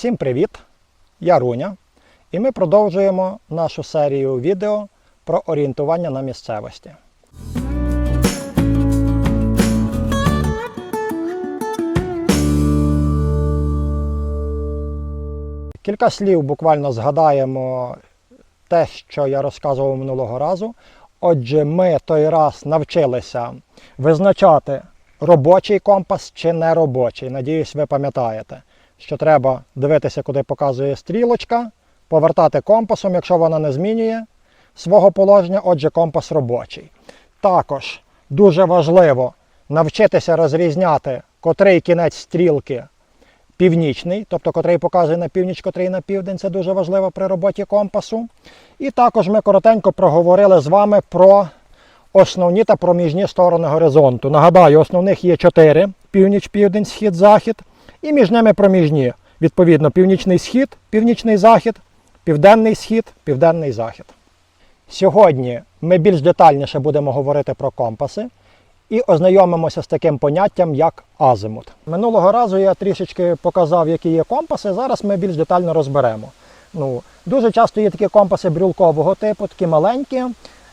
Всім привіт! Я Руня, і ми продовжуємо нашу серію відео про орієнтування на місцевості. Кілька слів буквально згадаємо те, що я розказував минулого разу. Отже, ми той раз навчилися визначати робочий компас чи неробочий. Надіюсь, ви пам'ятаєте, що треба дивитися, куди показує стрілочка, повертати компасом, якщо вона не змінює свого положення, отже, компас робочий. Також дуже важливо навчитися розрізняти, котрий кінець стрілки північний, тобто котрий показує на північ, котрий на південь. Це дуже важливо при роботі компасу. І також ми коротенько проговорили з вами про основні та проміжні сторони горизонту. Нагадаю, основних є чотири: північ, південь, схід, захід. І між ними проміжні. Відповідно, північний схід, північний захід, південний схід, південний захід. Сьогодні ми більш детальніше будемо говорити про компаси і ознайомимося з таким поняттям, як азимут. Минулого разу я трішечки показав, які є компаси. Зараз ми більш детально розберемо. Ну, дуже часто є такі компаси брюлкового типу, такі маленькі.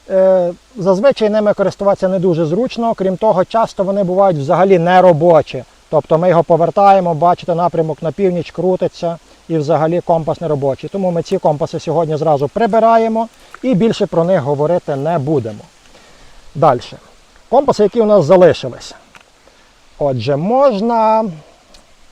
Е, зазвичай ними користуватися не дуже зручно. Крім того, часто вони бувають взагалі неробочі. Тобто ми його повертаємо, бачите, напрямок на північ крутиться і взагалі компас не робочий. Тому ми ці компаси сьогодні зразу прибираємо і більше про них говорити не будемо. Далі. Компаси, які у нас залишились. Отже, можна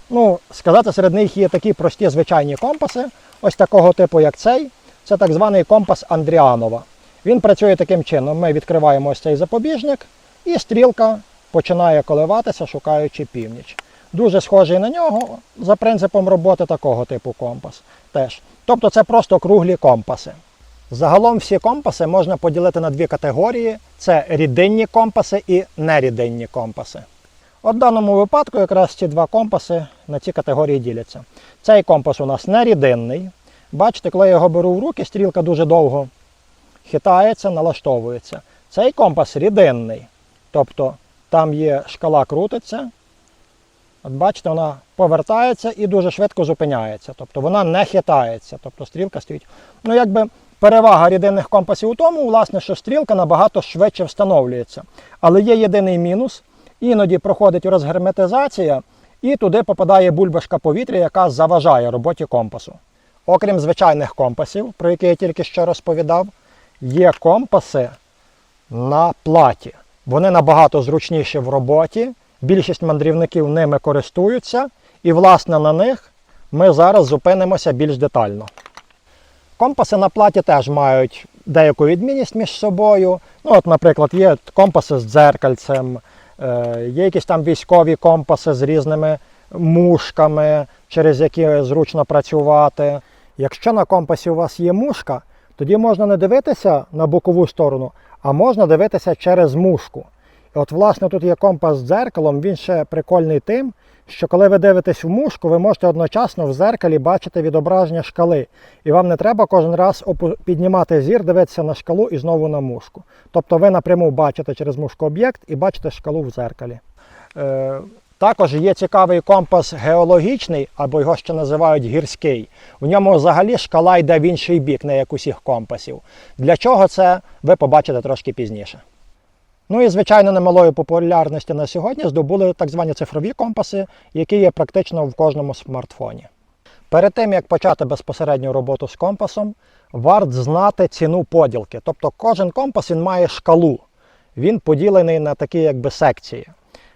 ну, сказати, серед них є такі прості звичайні компаси, ось такого типу, як цей. Це так званий компас Андріанова. Він працює таким чином. Ми відкриваємо ось цей запобіжник, і стрілка починає коливатися, шукаючи північ. Дуже схожий на нього за принципом роботи такого типу компас. теж. Тобто це просто круглі компаси. Загалом всі компаси можна поділити на дві категорії: це рідинні компаси і нерідинні компаси. От в даному випадку якраз ці два компаси на ці категорії діляться. Цей компас у нас нерідинний. Бачите, коли я його беру в руки, стрілка дуже довго хитається, налаштовується. Цей компас рідинний. Тобто там є шкала крутиться. От бачите, вона повертається і дуже швидко зупиняється. Тобто вона не хитається. Тобто стрілка стоїть. Ну, якби перевага рідинних компасів у тому, власне, що стрілка набагато швидше встановлюється. Але є єдиний мінус. Іноді проходить розгерметизація, і туди попадає бульбашка повітря, яка заважає роботі компасу. Окрім звичайних компасів, про які я тільки що розповідав, є компаси на платі. Вони набагато зручніші в роботі. Більшість мандрівників ними користуються, і, власне, на них ми зараз зупинимося більш детально. Компаси на платі теж мають деяку відмінність між собою. Ну, от, Наприклад, є компаси з дзеркальцем, е, є якісь там військові компаси з різними мушками, через які зручно працювати. Якщо на компасі у вас є мушка, тоді можна не дивитися на бокову сторону, а можна дивитися через мушку. І от, власне, тут є компас з дзеркалом, він ще прикольний тим, що коли ви дивитесь в мушку, ви можете одночасно в зеркалі бачити відображення шкали. І вам не треба кожен раз піднімати зір, дивитися на шкалу і знову на мушку. Тобто ви напряму бачите через мушку об'єкт і бачите шкалу в зеркалі. Також є цікавий компас геологічний, або його ще називають гірський. У ньому взагалі шкала йде в інший бік, не як усіх компасів. Для чого це ви побачите трошки пізніше. Ну і, звичайно, немалої популярності на сьогодні здобули так звані цифрові компаси, які є практично в кожному смартфоні. Перед тим, як почати безпосередню роботу з компасом, варт знати ціну поділки. Тобто кожен компас він має шкалу. Він поділений на такі якби секції.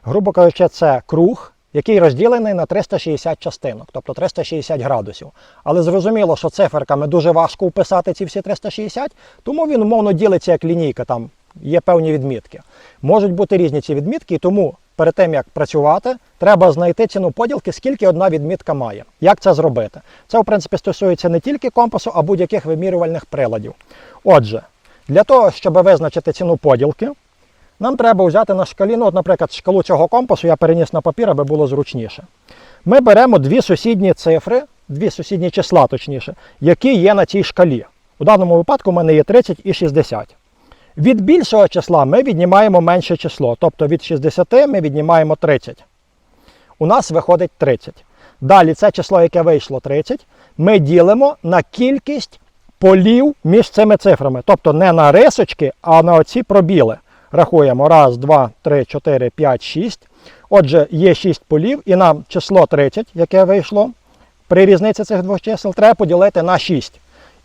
Грубо кажучи, це круг, який розділений на 360 частинок, тобто 360 градусів. Але зрозуміло, що циферками дуже важко вписати ці всі 360, тому він умовно ділиться як лінійка, там є певні відмітки. Можуть бути різні ці відмітки, і тому перед тим як працювати, треба знайти ціну поділки, скільки одна відмітка має. Як це зробити? Це, в принципі, стосується не тільки компасу, а будь-яких вимірювальних приладів. Отже, для того, щоб визначити ціну поділки, нам треба взяти на шкалі, ну, от, наприклад, шкалу цього компасу я переніс на папір, аби було зручніше. Ми беремо дві сусідні цифри, дві сусідні числа, точніше, які є на цій шкалі. У даному випадку в мене є 30 і 60. Від більшого числа ми віднімаємо менше число, тобто від 60 ми віднімаємо 30. У нас виходить 30. Далі це число, яке вийшло 30, ми ділимо на кількість полів між цими цифрами. Тобто не на рисочки, а на оці пробіли. Рахуємо. Раз, два, три, чотири, п'ять, шість. Отже, є 6 полів, і нам число 30, яке вийшло при різниці цих двох чисел, треба поділити на 6.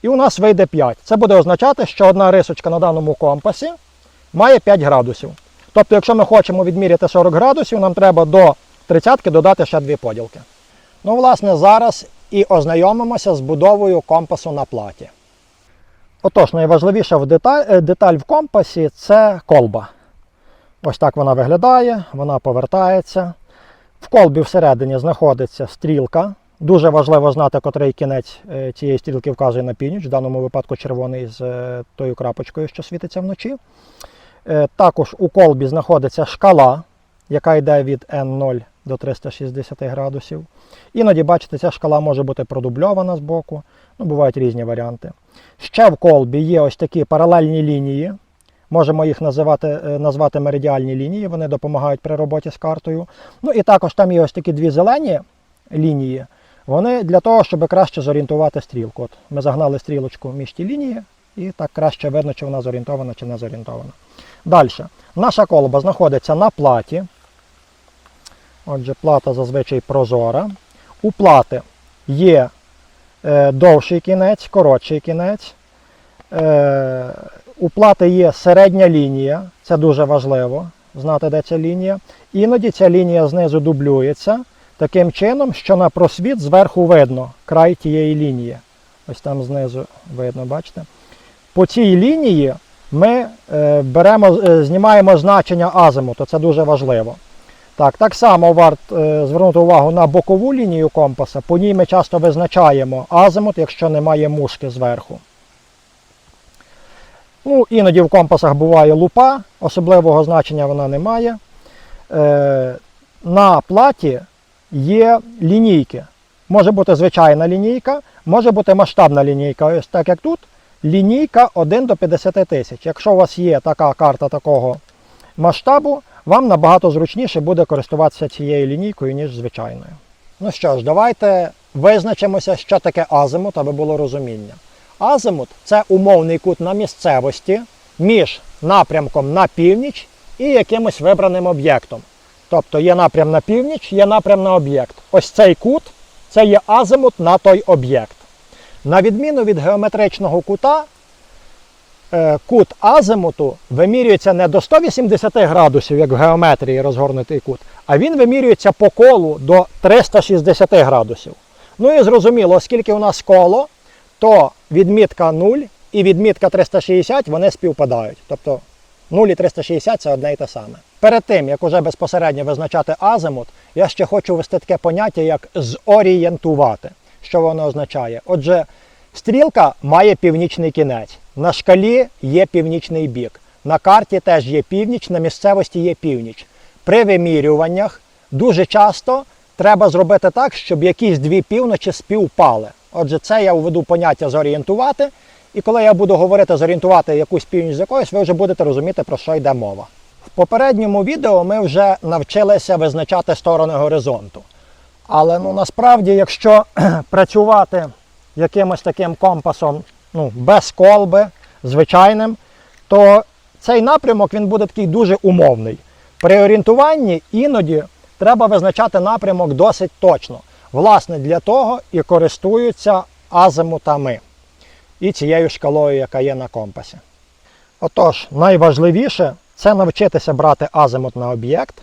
І у нас вийде 5. Це буде означати, що одна рисочка на даному компасі має 5 градусів. Тобто, якщо ми хочемо відміряти 40 градусів, нам треба до 30 додати ще дві поділки. Ну, власне, зараз і ознайомимося з будовою компасу на платі. Отож, найважливіша в деталь, е, деталь в компасі це колба. Ось так вона виглядає, вона повертається. В колбі всередині знаходиться стрілка. Дуже важливо знати, котрий кінець е, цієї стрілки вказує на північ, в даному випадку червоний з е, тою крапочкою, що світиться вночі. Також у колбі знаходиться шкала, яка йде від N0 до 360 градусів. Іноді, бачите, ця шкала може бути продубльована з боку. Ну, бувають різні варіанти. Ще в колбі є ось такі паралельні лінії. Можемо їх називати, е, назвати меридіальні лінії, вони допомагають при роботі з картою. Ну і також там є ось такі дві зелені лінії. Вони для того, щоб краще зорієнтувати стрілку. От ми загнали стрілочку між ті лінії, і так краще видно, чи вона зорієнтована, чи не зорієнтована. Далі. Наша колба знаходиться на платі. Отже, плата зазвичай прозора. У плати є довший кінець, коротший кінець. Е, у плати є середня лінія, це дуже важливо знати, де ця лінія. Іноді ця лінія знизу дублюється таким чином, що на просвіт зверху видно край тієї лінії. Ось там знизу видно, бачите? По цій лінії ми е, беремо, е, знімаємо значення азимуту, це дуже важливо. Так, так само варто е, звернути увагу на бокову лінію компаса. По ній ми часто визначаємо азимут, якщо немає мушки зверху. Ну, іноді в компасах буває лупа, особливого значення вона не має. Е, на платі є лінійки. Може бути звичайна лінійка, може бути масштабна лінійка. Ось так як тут, лінійка 1 до 50 тисяч. Якщо у вас є така карта такого масштабу, вам набагато зручніше буде користуватися цією лінійкою, ніж звичайною. Ну що ж, давайте визначимося, що таке азимут, аби було розуміння. Азимут це умовний кут на місцевості між напрямком на північ і якимось вибраним об'єктом. Тобто є напрям на північ, є напрям на об'єкт. Ось цей кут це є азимут на той об'єкт. На відміну від геометричного кута, кут азимуту вимірюється не до 180 градусів, як в геометрії розгорнутий кут, а він вимірюється по колу до 360 градусів. Ну і зрозуміло, оскільки у нас коло, то відмітка 0 і відмітка 360 вони співпадають. Тобто 0 і 360 це одне і те саме. Перед тим, як уже безпосередньо визначати азимут, я ще хочу ввести таке поняття, як зорієнтувати. Що воно означає? Отже, стрілка має північний кінець. На шкалі є північний бік. На карті теж є північ, на місцевості є північ. При вимірюваннях дуже часто треба зробити так, щоб якісь дві півночі співпали. Отже, це я введу поняття зорієнтувати. І коли я буду говорити зорієнтувати якусь північ з якоюсь, ви вже будете розуміти, про що йде мова. В попередньому відео ми вже навчилися визначати сторони горизонту. Але ну, насправді, якщо працювати якимось таким компасом ну, без колби, звичайним, то цей напрямок він буде такий дуже умовний. При орієнтуванні іноді треба визначати напрямок досить точно. Власне, для того і користуються азимутами і цією шкалою, яка є на компасі. Отож, найважливіше це навчитися брати азимут на об'єкт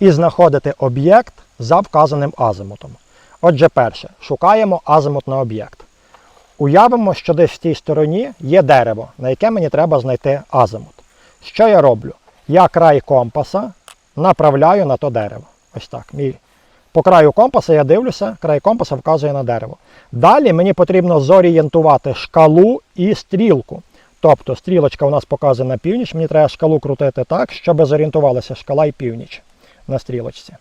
і знаходити об'єкт за вказаним азимутом. Отже, перше, шукаємо азимут на об'єкт. Уявимо, що десь в тій стороні є дерево, на яке мені треба знайти азимут. Що я роблю? Я край компаса направляю на то дерево. Ось так. Мій по краю компаса я дивлюся, край компаса вказує на дерево. Далі мені потрібно зорієнтувати шкалу і стрілку. Тобто стрілочка у нас показує на північ, мені треба шкалу крутити так, щоб зорієнтувалися шкала і північ на стрілочці.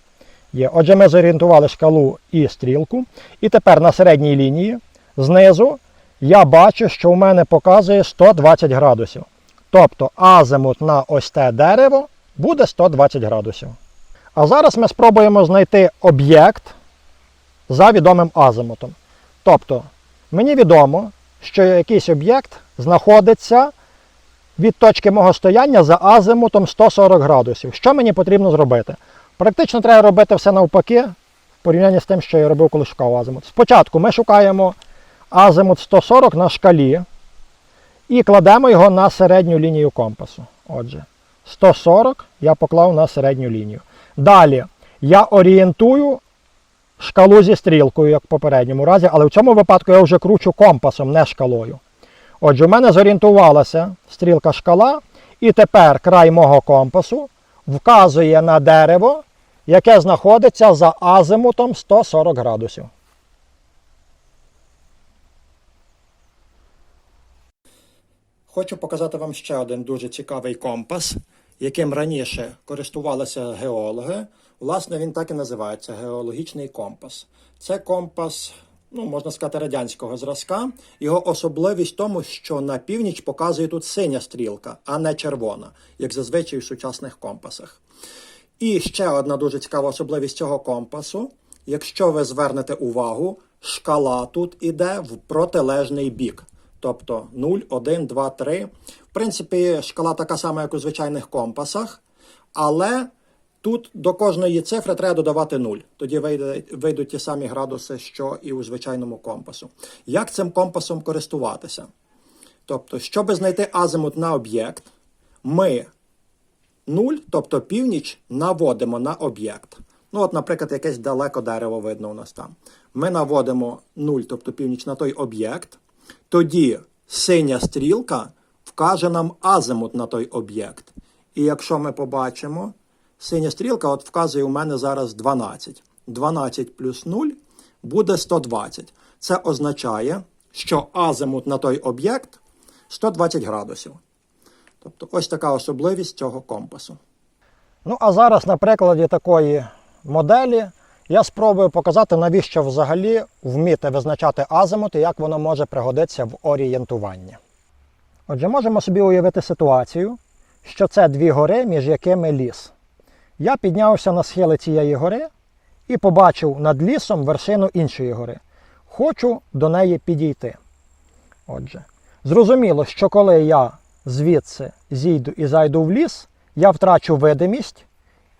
Є. Отже, ми зорієнтували шкалу і стрілку. І тепер на середній лінії знизу я бачу, що у мене показує 120 градусів. Тобто азимут на ось те дерево буде 120 градусів. А зараз ми спробуємо знайти об'єкт за відомим азимутом. Тобто, мені відомо, що якийсь об'єкт знаходиться від точки мого стояння за азимутом 140 градусів. Що мені потрібно зробити? Практично треба робити все навпаки, в порівнянні з тим, що я робив, коли шукав азимут. Спочатку ми шукаємо азимут 140 на шкалі і кладемо його на середню лінію компасу. Отже, 140 я поклав на середню лінію. Далі я орієнтую шкалу зі стрілкою, як в попередньому разі, але в цьому випадку я вже кручу компасом, не шкалою. Отже, у мене зорієнтувалася стрілка шкала, і тепер край мого компасу вказує на дерево, яке знаходиться за азимутом 140 градусів. Хочу показати вам ще один дуже цікавий компас, яким раніше користувалися геологи. Власне, він так і називається геологічний компас. Це компас, ну, можна сказати, радянського зразка. Його особливість в тому, що на північ показує тут синя стрілка, а не червона, як зазвичай в сучасних компасах. І ще одна дуже цікава особливість цього компасу. Якщо ви звернете увагу, шкала тут іде в протилежний бік. Тобто 0, 1, 2, 3. В принципі, шкала така сама, як у звичайних компасах, але тут до кожної цифри треба додавати 0. Тоді вийде, вийдуть ті самі градуси, що і у звичайному компасу. Як цим компасом користуватися? Тобто, щоб знайти азимут на об'єкт, ми 0, тобто північ, наводимо на об'єкт. Ну, от, наприклад, якесь далеко дерево видно у нас там. Ми наводимо 0, тобто північ на той об'єкт. Тоді синя стрілка вкаже нам азимут на той об'єкт. І якщо ми побачимо, синя стрілка от вказує у мене зараз 12. 12 плюс 0 буде 120. Це означає, що азимут на той об'єкт 120 градусів. Тобто ось така особливість цього компасу. Ну, а зараз на прикладі такої моделі я спробую показати, навіщо взагалі вміти визначати азимут і як воно може пригодитися в орієнтуванні. Отже, можемо собі уявити ситуацію, що це дві гори, між якими ліс. Я піднявся на схили цієї гори і побачив над лісом вершину іншої гори. Хочу до неї підійти. Отже, зрозуміло, що коли я звідси зійду і зайду в ліс, я втрачу видимість,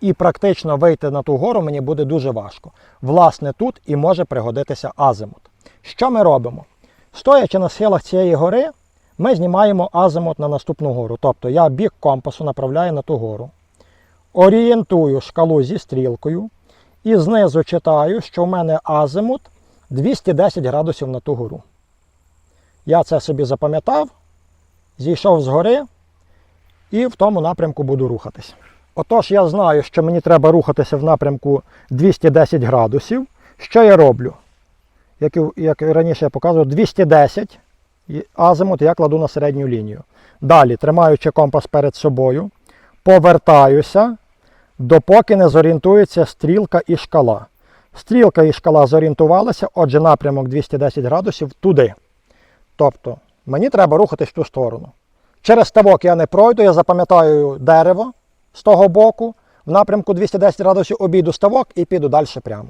і практично вийти на ту гору мені буде дуже важко. Власне, тут і може пригодитися азимут. Що ми робимо? Стоячи на схилах цієї гори, ми знімаємо азимут на наступну гору. Тобто я бік компасу направляю на ту гору, орієнтую шкалу зі стрілкою і знизу читаю, що в мене азимут 210 градусів на ту гору. Я це собі запам'ятав, зійшов з гори і в тому напрямку буду рухатись. Отож, я знаю, що мені треба рухатися в напрямку 210 градусів. Що я роблю? Як, і- як раніше я показував, 210 і азимут я кладу на середню лінію. Далі, тримаючи компас перед собою, повертаюся, допоки не зорієнтується стрілка і шкала. Стрілка і шкала зорієнтувалися, отже, напрямок 210 градусів туди. Тобто, мені треба рухатись в ту сторону. Через ставок я не пройду, я запам'ятаю дерево з того боку, в напрямку 210 градусів обійду ставок і піду далі прямо.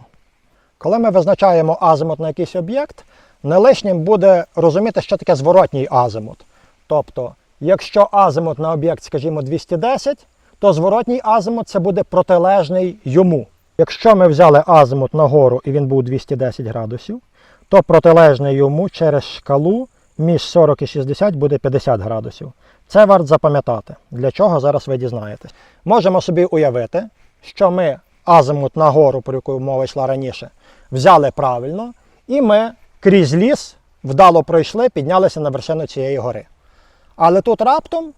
Коли ми визначаємо азимут на якийсь об'єкт, не лишнім буде розуміти, що таке зворотній азимут. Тобто, якщо азимут на об'єкт, скажімо, 210, то зворотній азимут це буде протилежний йому. Якщо ми взяли азимут нагору і він був 210 градусів, то протилежний йому через шкалу між 40 і 60 буде 50 градусів. Це варто запам'ятати. Для чого зараз ви дізнаєтесь. Можемо собі уявити, що ми азимут нагору, про яку мова йшла раніше, взяли правильно, і ми крізь ліс вдало пройшли, піднялися на вершину цієї гори. Але тут раптом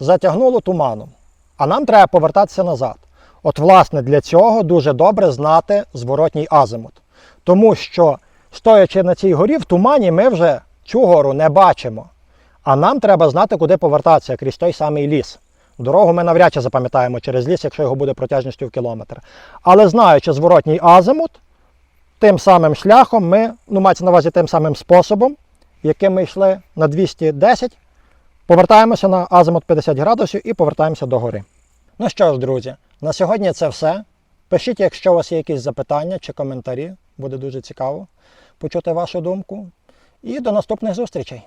затягнуло туманом, а нам треба повертатися назад. От, власне, для цього дуже добре знати зворотній азимут. Тому що, стоячи на цій горі, в тумані ми вже цю гору не бачимо. А нам треба знати, куди повертатися крізь той самий ліс. Дорогу ми навряд чи запам'ятаємо через ліс, якщо його буде протяжністю в кілометр. Але знаючи зворотній азимут, тим самим шляхом ми, ну мається на увазі тим самим способом, яким ми йшли на 210, повертаємося на азимут 50 градусів і повертаємося до гори. Ну що ж, друзі, на сьогодні це все. Пишіть, якщо у вас є якісь запитання чи коментарі. Буде дуже цікаво почути вашу думку. І до наступних зустрічей!